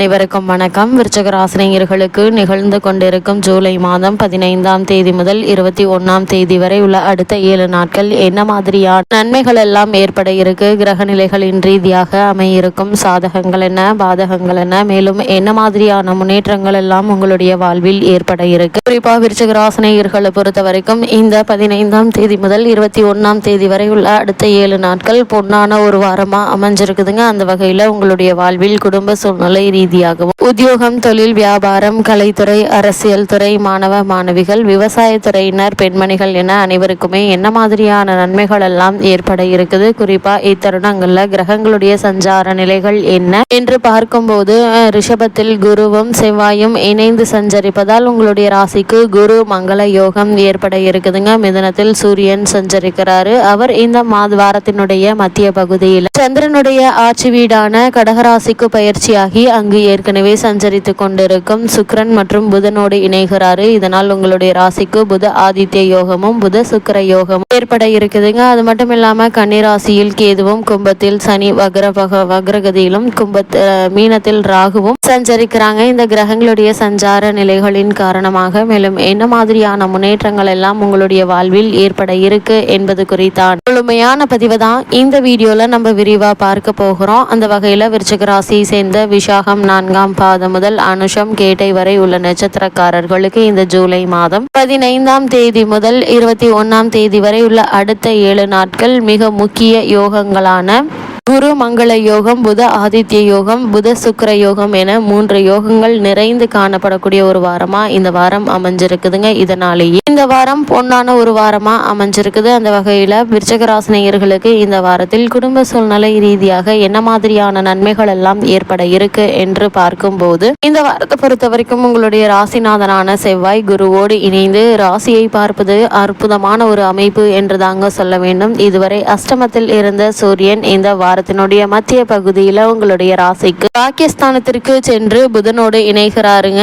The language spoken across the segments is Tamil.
அனைவருக்கும் வணக்கம். விருச்சகராசினியர்களுக்கு நிகழ்ந்து கொண்டிருக்கும் ஜூலை மாதம் பதினைந்தாம் தேதி முதல் இருபத்தி ஒன்னாம் தேதி வரை உள்ள அடுத்த ஏழு நாட்கள் என்ன மாதிரியான நன்மைகள் எல்லாம் ஏற்பட இருக்கு? கிரக நிலைகளின் ரீதியாக அமையிருக்கும் சாதகங்கள் என்ன பாதகங்கள் என்ன? மேலும் என்ன மாதிரியான முன்னேற்றங்கள் எல்லாம் உங்களுடைய வாழ்வில் ஏற்பட இருக்கு? குறிப்பா விருச்சகராசினியர்களை பொறுத்த வரைக்கும் இந்த பதினைந்தாம் தேதி முதல் இருபத்தி ஒன்னாம் தேதி வரை உள்ள அடுத்த ஏழு நாட்கள் பொன்னான ஒரு வாரமா அமைஞ்சிருக்குதுங்க. அந்த வகையில உங்களுடைய வாழ்வில் குடும்ப சூழ்நிலை ரீதியாகவும் உத்தியோகம் தொழில் வியாபாரம் கலைத்துறை அரசியல் துறை மாணவ மாணவிகள் விவசாயத்துறையினர் பெண்மணிகள் என அனைவருக்குமே என்ன மாதிரியான நன்மைகள் எல்லாம் ஏற்பட இருக்குது? குறிப்பா இத்தருணங்கள்ல கிரகங்களுடைய சஞ்சார நிலைகள் என்ன? என்று பார்க்கும்போது அஹ், ரிஷபத்தில் குருவும் செவ்வாயும் இணைந்து சஞ்சரிப்பதால் உங்களுடைய ராசிக்கு குரு மங்கள யோகம் ஏற்பட இருக்குதுங்க. மிதனத்தில் சூரியன் சஞ்சரிக்கிறாரு. அவர் இந்த மாத வாரத்தினுடைய மத்திய பகுதியில் சந்திரனுடைய ஆட்சி வீடான கடகராசிக்கு பயிற்சியாகி அங்கு ஏற்கனவே சஞ்சரித்து கொண்டிருக்கும் சுக்கிரன் மற்றும் புதனோடு இணைகிறாரு. இதனால் உங்களுடைய ராசிக்கு புத ஆதித்ய யோகமும் புத சுக்கிர யோகமும் ஏற்பட இருக்குதுங்க அது மட்டும் இல்லாம கன்னிராசியில் கேதுவும் கும்பத்தில் சனி வக்ர வக்ரகதியிலும் கும்பத் மீனத்தில் ராகுவும் சஞ்சரிக்கிறாங்க. இந்த கிரகங்களுடைய சஞ்சார நிலைகளின் காரணமாக மேலும் என்ன மாதிரியான முன்னேற்றங்கள் எல்லாம் உங்களுடைய வாழ்வில் ஏற்பட இருக்கு என்பது குறித்தான். முழுமையான பதிவு தான் இந்த வீடியோல நம்ம விரிவா பார்க்க போகிறோம். அந்த வகையில விருச்சக ராசியை சேர்ந்த விஷாகம் நான்காம் பாதம் முதல் அனுஷம் கேட்டை வரை உள்ள நட்சத்திரக்காரர்களுக்கு இந்த ஜூலை மாதம் பதினைந்தாம் தேதி முதல் இருபத்தி ஒன்னாம் தேதி வரை உள்ள அடுத்த ஏழு நாட்கள் மிக முக்கிய யோகங்களான குரு மங்கள யோகம் புத ஆதித்ய யோகம் புத சுக்கர யோகம் என மூன்று யோகங்கள் நிறைந்து காணப்படக்கூடிய ஒரு வாரமா இந்த வாரம் அமைஞ்சிருக்குதுங்க. இதனாலேயே இந்த வாரம் பொன்னான ஒரு வாரமா அமைஞ்சிருக்குது. அந்த வகையில விருச்சகராசினியர்களுக்கு இந்த வாரத்தில் குடும்ப சூழ்நிலை ரீதியாக என்ன மாதிரியான நன்மைகள் எல்லாம் ஏற்பட இருக்கு என்று பார்க்கும்போது இந்த வாரத்தை பொறுத்த வரைக்கும் உங்களுடைய ராசிநாதனான செவ்வாய் குருவோடு இணைந்து ராசியை பார்ப்பது அற்புதமான ஒரு அமைப்பு என்று தாங்க சொல்ல வேண்டும். இதுவரை அஷ்டமத்தில் இருந்த சூரியன் இந்த வாரத்தினுடைய மத்திய பகுதியில் உங்களுடைய ராசிக்கு பாகிஸ்தானத்திற்கு சென்று புதனோடு இணைகிறாருங்க.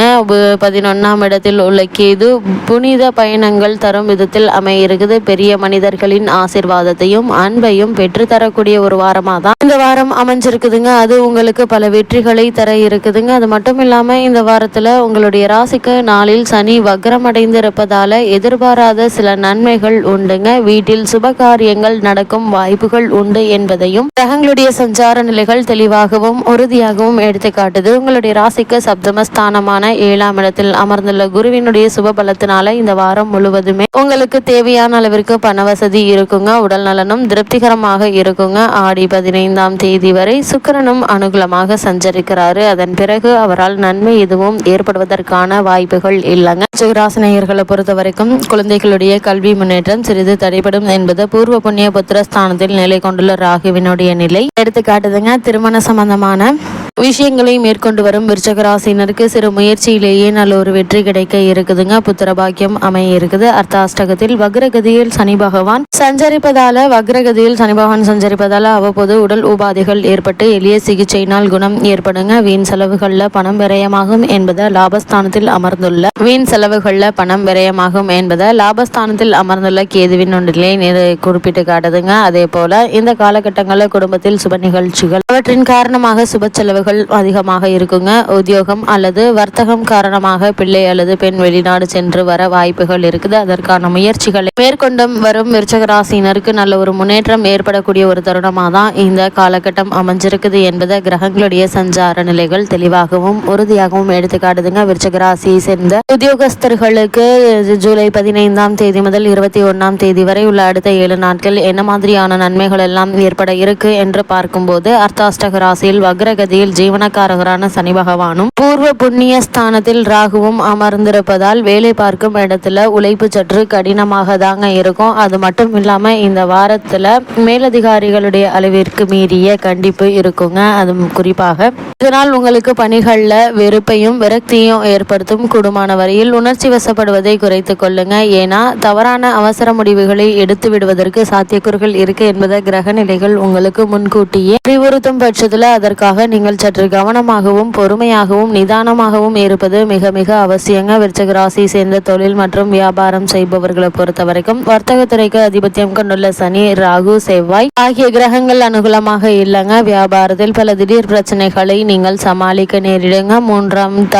பதினொன்னாம் இடத்தில் உள்ள கேது புனித பயணங்கள் தரும் விதத்தில் அமையிருக்குது. பெரிய மனிதர்களின் ஆசிர்வாதத்தையும் அன்பையும் பெற்று தரக்கூடிய ஒரு வாரமாக தான் இந்த வாரம் அமைஞ்சிருக்குதுங்க. அது உங்களுக்கு பல வெற்றிகளை தர இருக்குதுங்க. அது மட்டும் இல்லாமல் இந்த வாரத்தில் உங்களுடைய ராசிக்கு நாளில் சனி வக்ரமடைந்திருப்பதால் எதிர்பாராத சில நன்மைகள் உண்டுங்க. வீட்டில் சுப காரியங்கள் நடக்கும் வாய்ப்புகள் உண்டு என்பதையும் உங்களுடைய சஞ்சார நிலைகள் தெளிவாகவும் உறுதியாகவும் எடுத்து காட்டுது உங்களுடைய ராசிக்கு சப்தமஸ்தானமான ஏழாம் இடத்தில் அமர்ந்துள்ள குருவினுடைய சுப பலத்தினால இந்த வாரம் முழுவதுமே உங்களுக்கு தேவையான அளவிற்கு பண வசதி இருக்குங்க. உடல் நலனும் திருப்திகரமாக இருக்குங்க. ஆடி பதினைந்தாம் தேதி வரை சுக்கிரனும் அனுகூலமாக சஞ்சரிக்கிறாரு. அதன் பிறகு அவரால் நன்மை எதுவும் ஏற்படுவதற்கான வாய்ப்புகள் இல்லைங்க. சுகராசினியர்களை பொறுத்த வரைக்கும் குழந்தைகளுடைய கல்வி முன்னேற்றம் சிறிது தடைபடும் என்பது பூர்வ புண்ணிய புத்திரஸ்தானத்தில் நிலை கொண்டுள்ள ராகுவினுடைய நிலை. எடுத்துக்காட்டுதுங்க. திருமண சம்பந்தமான விஷயங்களை மேற்கொண்டு வரும் விருச்சகராசினருக்கு சிறு முயற்சியிலேயே நல்ல ஒரு வெற்றி கிடைக்க இருக்குதுங்க. புத்திர பாக்கியம் அமைய இருக்குது. அர்த்தாஷ்டகத்தில் வக்ரகதியில் சனி பகவான் சஞ்சரிப்பதால வக்ரகதியில் சனி பகவான் சஞ்சரிப்பதால அவ்வப்போது உடல் உபாதைகள் ஏற்பட்டு எளிய சிகிச்சையினால் குணம் ஏற்படுங்க. வீண் செலவுகள்ல பணம் விரயமாகும் என்பதை லாபஸ்தானத்தில் அமர்ந்துள்ள வீண் செலவுகள்ல பணம் விரயமாகும் என்பதை லாபஸ்தானத்தில் அமர்ந்துள்ள கேதுவின் ஒன்றிலே குறிப்பிட்டு காட்டுதுங்க. அதே போல இந்த காலகட்டங்களில் குடும்பத்தில் சுப நிகழ்ச்சிகள் அவற்றின் காரணமாக சுப செலவுகள் அதிகமாக இருக்குங்க. உத்தியோகம் அல்லது வர்த்தகம் காரணமாக பிள்ளை அல்லது பெண் வெளிநாடு சென்று வர வாய்ப்புகள் இருக்குது. அதற்கான முயற்சிகளை மேற்கொண்டும் வரும் விருச்சகராசியினருக்கு நல்ல ஒரு முன்னேற்றம் ஏற்படக்கூடிய ஒரு தருணமாக தான் இந்த காலகட்டம் அமைஞ்சிருக்குது என்பதை கிரகங்களுடைய சஞ்சார நிலைகள் தெளிவாகவும் உறுதியாகவும் எடுத்துக்காட்டுதுங்க. விருச்சக ராசியை சேர்ந்த உத்தியோகஸ்தர்களுக்கு ஜூலை பதினைந்தாம் தேதி முதல் இருபத்தி ஒன்னாம் தேதி வரை உள்ள அடுத்த ஏழு நாட்கள் என்ன மாதிரியான நன்மைகள் எல்லாம் ஏற்பட இருக்கு என்று பார்க்கும்போது அர்த்தாஷ்டக ராசியில் வக்ரகதியில் ஜீவனக்காரகரான சனி பகவானும் பூர்வ புண்ணிய ஸ்தானத்தில் ராகுவும் அமர்ந்திருப்பதால் வேலை பார்க்கும் இடத்துல உழைப்பு சற்று கடினமாக தாங்க இருக்கும். அது மட்டும் இல்லாம இந்த வாரத்துல மேலதிகாரிகளுடைய அளவிற்கு மீறிய கண்டிப்பு இருக்குங்க. அது குறிப்பாக இதனால் உங்களுக்கு பணிகள்ல வெறுப்பையும் விரக்தியும் ஏற்படுத்தும் கூடுமான வரையில் உணர்ச்சி வசப்படுவதை குறைத்துக் கொள்ளுங்க. ஏன்னா தவறான அவசர முடிவுகளை எடுத்து விடுவதற்கு சாத்தியக்கூறுகள் இருக்கு என்பதை கிரக நிலைகள் உங்களுக்கு முன்கூட்டியே அறிவுறுத்தும் பட்சத்துல அதற்காக நீங்கள் சற்று கவனமாகவும் பொறுமையாகவும் நிதானமாகவும் இருப்பது மிக மிக அவசியங்க. விருச்சக ராசி சேர்ந்த தொழில் மற்றும் வியாபாரம் செய்பவர்களை பொறுத்த வரைக்கும் வர்த்தகத்துறைக்கு அதிபத்தியம் கொண்டுள்ள சனி ராகு செவ்வாய் ஆகிய கிரகங்கள் அனுகூலமாக இல்லைங்க. வியாபாரத்தில் பல திடீர் பிரச்சனைகளை நீங்கள் சமாளிக்க நேரிடுங்க. மூன்றாம் த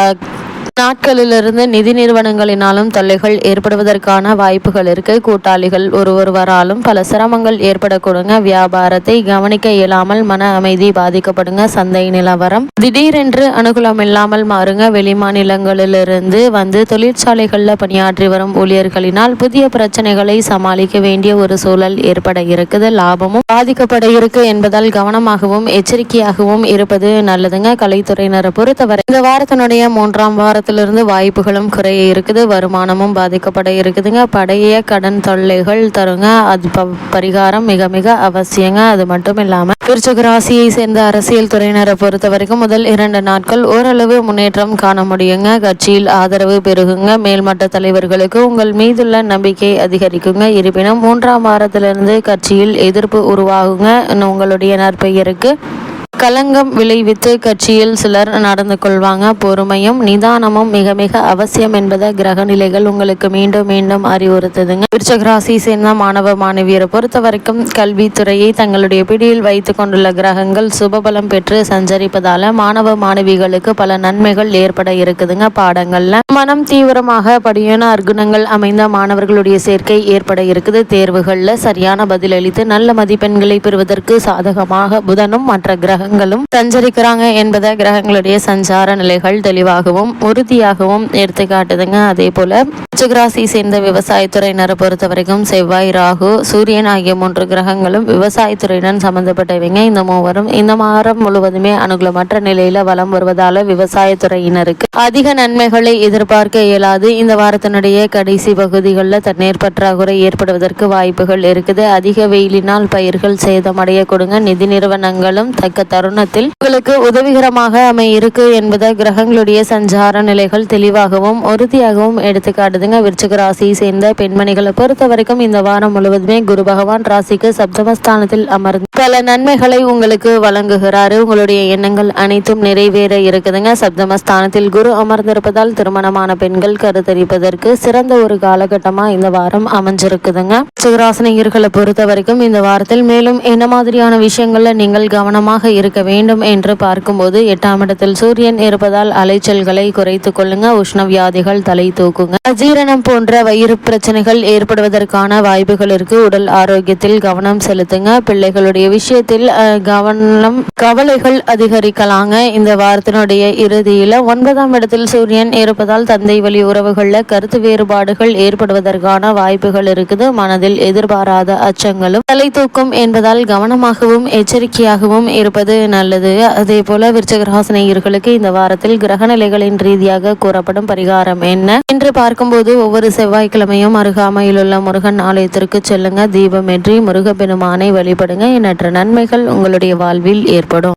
நாட்களிலிருந்து நிதி நிறுவனங்களினாலும் தொல்லைகள் ஏற்படுவதற்கான வாய்ப்புகள் இருக்கு. கூட்டாளிகள் ஒருவராலும் பல சிரமங்கள் ஏற்படக்கூடுங்க. வியாபாரத்தை கவனிக்க இயலாமல் மன அமைதி பாதிக்கப்படுங்க. சந்தை நிலவரம் திடீரென்று அனுகூலம் இல்லாமல் மாறுங்க. வெளிமாநிலங்களிலிருந்து வந்து தொழிற்சாலைகளில் பணியாற்றி வரும் ஊழியர்களினால் புதிய பிரச்சனைகளை சமாளிக்க வேண்டிய ஒரு சூழல் ஏற்பட இருக்குது. லாபமும் பாதிக்கப்பட இருக்கு என்பதால் கவனமாகவும் எச்சரிக்கையாகவும் இருப்பது நல்லதுங்க. கலைத்துறையினரை பொறுத்தவரை இந்த வாரத்தினுடைய மூன்றாம் வாரத்தில் இருந்து வாய்ப்புகளும் குறைய இருக்குது வருமானமும் பாதிக்கப்பட இருக்குதுங்க. படைய கடன் தொல்லைகள் தருங்க. அது பரிகாரம் மிக மிக அவசியங்க. அது மட்டும் இல்லாமல் விருச்சக ராசியை சேர்ந்த அரசியல் துறையினரை பொறுத்த வரைக்கும் முதல் இரண்டு நாட்கள் ஓரளவு முன்னேற்றம் காண முடியுங்க. கட்சியில் ஆதரவு பெருகுங்க. மேல்மட்ட தலைவர்களுக்கு உங்கள் மீதுள்ள நம்பிக்கை அதிகரிக்குங்க. இருப்பினும் மூன்றாம் வாரத்திலிருந்து கட்சியில் எதிர்ப்பு உருவாகுங்க. உங்களுடைய நற்பெயருக்கு களங்கம் விளைவித்து கட்சியில் சிலர் நடந்து கொள்வாங்க. பொறுமையும் நிதானமும் மிக மிக அவசியம் என்பதை கிரக நிலைகள் உங்களுக்கு மீண்டும் மீண்டும் அறிவுறுத்துதுங்க. விருச்சகராசி சேர்ந்த மாணவ மாணவியரை பொறுத்த வரைக்கும் கல்வித்துறையை தங்களுடைய பிடியில் வைத்து கொண்டுள்ள கிரகங்கள் சுபபலம் பெற்று சஞ்சரிப்பதால மாணவ மாணவிகளுக்கு பல நன்மைகள் ஏற்பட இருக்குதுங்க பாடங்கள்ல. மனம் தீவிரமாக படியான அர்க்குணங்கள் அமைந்த மாணவர்களுடைய சேர்க்கை ஏற்பட இருக்குது. தேர்வுகள்ல சரியான பதிலளித்து நல்ல மதிப்பெண்களை பெறுவதற்கு சாதகமாக புதனும் மற்ற கிரகங்கள் கிரகங்களும் சஞ்சரிக்கிறாங்க என்பதை கிரகங்களுடைய சஞ்சார நிலைகள் தெளிவாகவும் உறுதியாகவும் எடுத்து காட்டுதுங்க. அதே போல உச்சகராசி சேர்ந்த விவசாயத்துறையினரை பொறுத்த வரைக்கும் செவ்வாய் ராகு சூரியன் ஆகிய மூன்று கிரகங்களும் விவசாயத்துறையுடன் சம்பந்தப்பட்டவங்க. இந்த மூவரும் இந்த மாதம் முழுவதுமே அனுகூலமற்ற நிலையில வளம் வருவதால விவசாயத்துறையினருக்கு அதிக நன்மைகளை எதிர்பார்க்க இயலாது. இந்த வாரத்தினுடைய கடைசி பகுதிகளில் தண்ணீர் பற்றாக்குறை ஏற்படுவதற்கு வாய்ப்புகள் இருக்குது. அதிக வெயிலினால் பயிர்கள் சேதமடைய கொடுங்க. நிதி நிறுவனங்களும் தக்க தருணத்தில் உங்களுக்கு உதவிகரமாக அமை இருக்கு என்பதை கிரகங்களுடைய சஞ்சார நிலைகள் தெளிவாகவும் உறுதியாகவும் எடுத்துக்காட்டுதுங்க. விருச்சிக ராசியை சேர்ந்த பெண்மணிகளை பொறுத்த வரைக்கும் இந்த வாரம் முழுவதுமே குரு பகவான் ராசிக்கு சப்தமஸ்தானத்தில் அமர்ந்து பல நன்மைகளை உங்களுக்கு வழங்குகிறாரு. உங்களுடைய எண்ணங்கள் அனைத்தும் நிறைவேற இருக்குதுங்க. சப்தமஸ்தானத்தில் குரு அமர்ந்திருப்பதால் திருமணமான பெண்கள் கருத்தரிப்பதற்கு சிறந்த ஒரு காலகட்டமா இந்த வாரம் அமைஞ்சிருக்குதுங்க. சிகராசனிகர்களை பொறுத்த வரைக்கும் இந்த வாரத்தில் மேலும் என்ன மாதிரியான விஷயங்கள்ல நீங்கள் கவனமாக இரு இருக்க வேண்டும் என்று பார்க்கும்போது எட்டாம் இடத்தில் சூரியன் இருப்பதால் அலைச்சல்களை குறைத்துக் கொள்ளுங்க. உஷ்ண வியாதிகள் தலை தூக்குங்க. அஜீரணம் போன்ற வயிறு பிரச்சனைகள் ஏற்படுவதற்கான வாய்ப்புகள் இருக்கு. உடல் ஆரோக்கியத்தில் கவனம் செலுத்துங்க. பிள்ளைகளுடைய விஷயத்தில் கவனம் கவலைகள் அதிகரிக்கலாங்க. இந்த வாரத்தினுடைய இறுதியில ஒன்பதாம் இடத்தில் சூரியன் இருப்பதால் தந்தை வழி உறவுகளில் கருத்து வேறுபாடுகள் ஏற்படுவதற்கான வாய்ப்புகள் இருக்குது. மனதில் எதிர்பாராத அச்சங்களும் தலை தூக்கும் என்பதால் கவனமாகவும் எச்சரிக்கையாகவும் இருப்பது நல்லது. அதே போல விருச்சகராசனையர்களுக்கு இந்த வாரத்தில் கிரகநிலைகளின் ரீதியாக கூறப்படும் பரிகாரம் என்ன? என்று பார்க்கும்போது ஒவ்வொரு செவ்வாய்க்கிழமையும் அருகாமையில் உள்ள முருகன் ஆலயத்திற்கு செல்லுங்க. தீபமேற்றி முருகப்பெருமானை வழிபடுங்க. எண்ணற்ற நன்மைகள் உங்களுடைய வாழ்வில் ஏற்படும்.